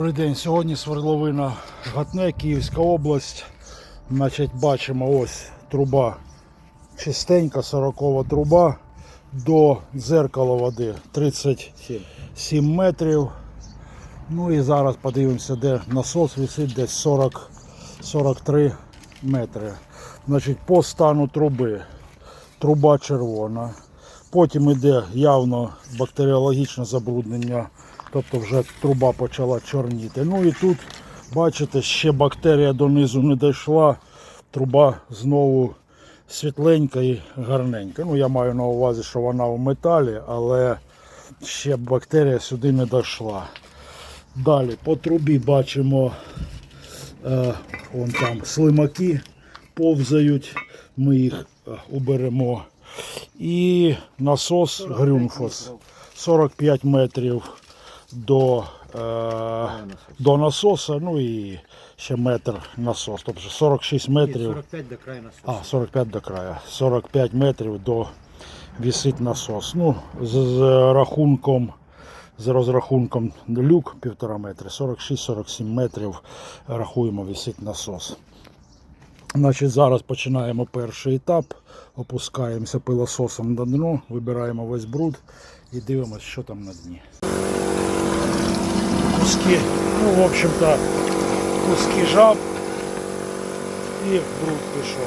Добрий день. Сьогодні свердловина Гатне, Київська область. Значить, бачимо ось труба чистенька, 40 труба до дзеркала води 37 метрів. Ну і зараз подивимося, де насос висить десь 40, 43 метри. Значить, по стану труби. Труба червона. Потім йде явно бактеріологічне забруднення, тобто вже труба почала чорніти. Ну і тут, бачите, ще бактерія донизу не дійшла, труба знову світленька і гарненька. Ну, я маю на увазі, що вона в металі, але ще бактерія сюди не дійшла. Далі по трубі бачимо, е, вон там слимаки повзають, ми їх е, уберемо. І насос Грюнфос 45 метрів до, е, до насоса, ну і ще метр насос. Тобто 46 метрів. 45 до краю насосу. А, 45 до краю. 45 метрів до вісить насос. Ну, з, з рахунком, з розрахунком люк 1,5 метри, 46-47 метрів рахуємо вісить насос. Значить, зараз починаємо перший етап. Опускаємося пилососом на дно, вибираємо весь бруд і дивимося, що там на дні. Куски, ну, в общем-то, куски жаб і бруд пішов.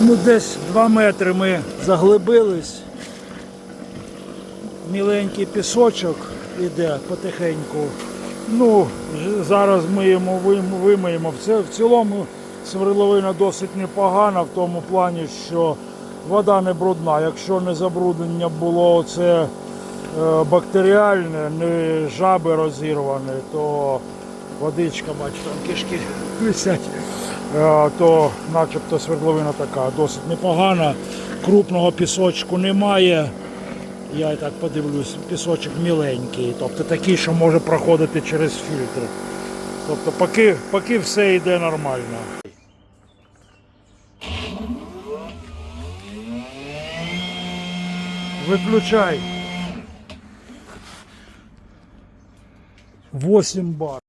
Ну, десь 2 метри ми заглибились. Міленький пісочок іде потихеньку. Ну, зараз ми йому вимиємо. В цілому сверловина досить непогана в тому плані, що вода не брудна. Якщо не забруднення було це е, бактеріальне, не жаби розірвані, то водичка, бачите, там кишки висять, е, то начебто свердловина така досить непогана. Крупного пісочку немає. Я і так подивлюсь, пісочок міленький, тобто такий, що може проходити через фільтр. Тобто поки, поки все йде нормально. Виключай. 8 бар.